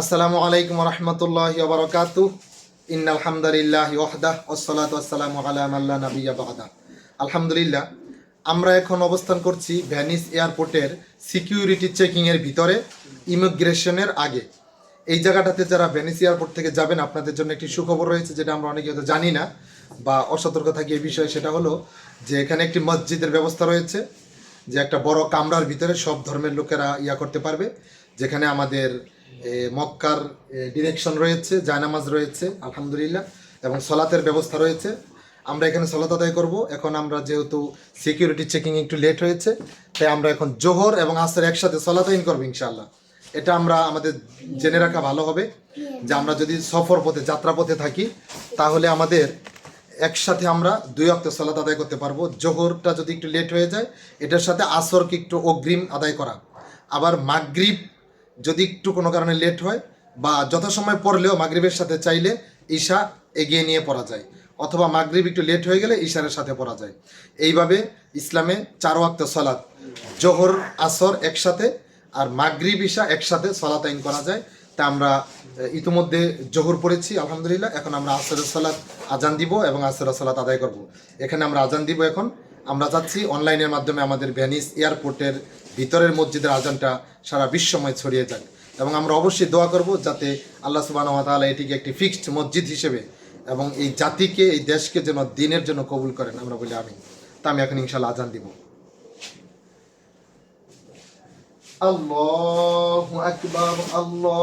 আসসালামু আলাইকুম রহমতুল্লাহ বরকাত ইন আলহামদুলিল্লাহ ওহদাহ ওসলাত আসসালামু আলাম আল্লাহ নবিয়া বাদা আলহামদুলিল্লাহ, আমরা এখন অবস্থান করছি ভ্যানিস এয়ারপোর্টের সিকিউরিটি চেকিংয়ের ভিতরে, ইমিগ্রেশনের আগে। এই জায়গাটাতে যারা ভ্যানিস এয়ারপোর্ট থেকে যাবেন, আপনাদের জন্য একটি সুখবর রয়েছে যেটা আমরা অনেকে হয়তো জানি না বা অসতর্ক থাকি এই বিষয়ে, সেটা হলো যে এখানে একটি মসজিদের ব্যবস্থা রয়েছে, যে একটা বড় কামরার ভিতরে সব ধর্মের লোকেরা ইয়া করতে পারবে, যেখানে আমাদের মক্কার ডিরেকশন রয়েছে, জায়নামাজ রয়েছে, আলহামদুলিল্লাহ, এবং সলাতের ব্যবস্থা রয়েছে। আমরা এখানে সলাত আদায় করব। এখন আমরা যেহেতু সিকিউরিটি চেকিং একটু লেট হয়েছে, তাই আমরা এখন জোহর এবং আসর একসাথে সলাত আইন করব ইনশাআল্লাহ। এটা আমরা আমাদের জেনে রাখা ভালো হবে, যে আমরা যদি সফর পথে, যাত্রা পথে থাকি, তাহলে আমাদের একসাথে আমরা দুই অক্ত সালাত আদায় করতে পারব। জোহরটা যদি একটু লেট হয়ে যায়, এটার সাথে আসরকে একটু অগ্রিম আদায় করা। আবার মাগরিব যদি একটু কোনো কারণে লেট হয় বা যথাসময় পড়লেও মাগরিবের সাথে চাইলে ঈশা এগিয়ে নিয়ে পড়া যায় অথবা মাগরিব একটু লেট হয়ে গেলে ঈশারের সাথে পড়া যায়। এইভাবে ইসলামে চার ওয়াক্ত সলাৎ, জোহর, আসর একসাথে আর মাগরীব, ঈশা একসাথে সলাত আইন করা যায়। তা আমরা ইতিমধ্যে জোহর পড়েছি, আলহামদুলিল্লাহ। এখন আমরা আসরের সালাত আজান দিব এবং আসরের সালাত আদায় করব। এখানে আমরা আজান দিব এখন। আমরা যাচ্ছি অনলাইনের মাধ্যমে আমাদের ভ্যানিস এয়ারপোর্টের ভিতরের মসজিদের আজানটা সারা বিশ্বময় ছড়িয়ে যাক। এবং আমরা অবশ্যই দোয়া করব যাতে আল্লাহ সুবাহ তাআলা এটিকে একটি ফিক্সড মসজিদ হিসেবে এবং এই জাতিকে, এই দেশকে যেন দিনের জন্য কবুল করেন। আমরা বলি আমি তা আমি এখন ইনশাল্লাহ আজান দিব। আল্লাহু আল্লাহু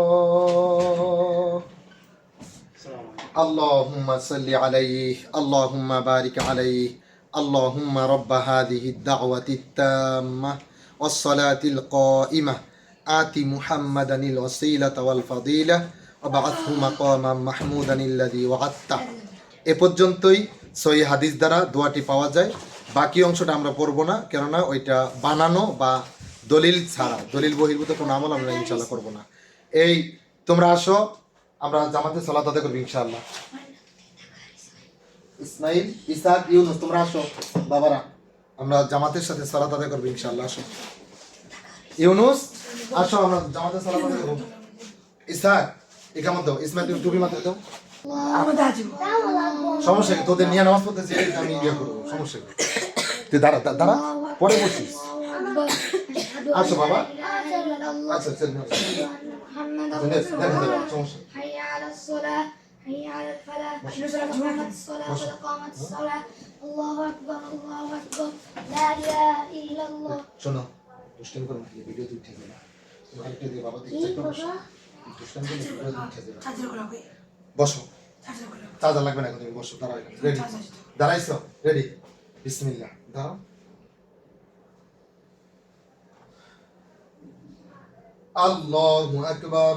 اللهم صل عليه اللهم بارك عليه اللهم رب هذه الدعوة التامة والصلاة القائمة آت محمدا الوسيلة والفضيلة وبعثه مقاما محمودا الذي وعدته এ পর্যন্তই সহি হাদিস দ্বারা দোয়াটি পাওয়া যায় বাকি অংশটা আমরা পড়বো না কেননা ওইটা বানানো বা দলিল ছাড়া দলিল বহির্ভূত কোনো আমল আমরা ইনশাল্লাহ করবো না এই তোমরা আসো আমরা জামাতে সালাত আদায় করবি ইনশাআল্লাহ। ইসমাইল ইসাক ইউনুস তোমরা আসো বাবারা। আমরা জামাতের সাথে সালাত আদায় করবি ইনশাআল্লাহ আসো। ইউনুস আসো আমরা জামাতে সালাত আদায় করব। ইসাক এখান মধ্যে ইসমাইল তুমি টুপি মাথায় দাও। সমস্যা কি? তোদের নিয়ে নামাজ পড়তে চাই আমি ইয়ে করব সমস্যা কি? তুই দাঁড়া দাঁড়া পরে বসিস। আসো বাবা। আচ্ছা আচ্ছা সমস্যা الصلاة حي على الفلاح قد قامت الصلاة قد قامت الصلاة الله أكبر الله أكبر لا إله إلا الله শোনো দুষ্টামি করো না ভিডিও তুই উঠে যাবে তোমার আরেকটা দিয়ে বাবা দেখতে একটু বসো দুষ্টামি করলে ভিডিও তুই উঠে যাবে বসো চার্জার লাগবে না এখন তুমি বসো দাঁড়াও রেডি দাঁড়াইছো রেডি বিসমিল্লাহ দাঁড়াও আল্লাহু আকবার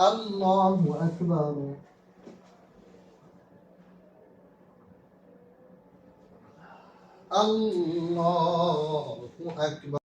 الله أكبر. الله أكبر.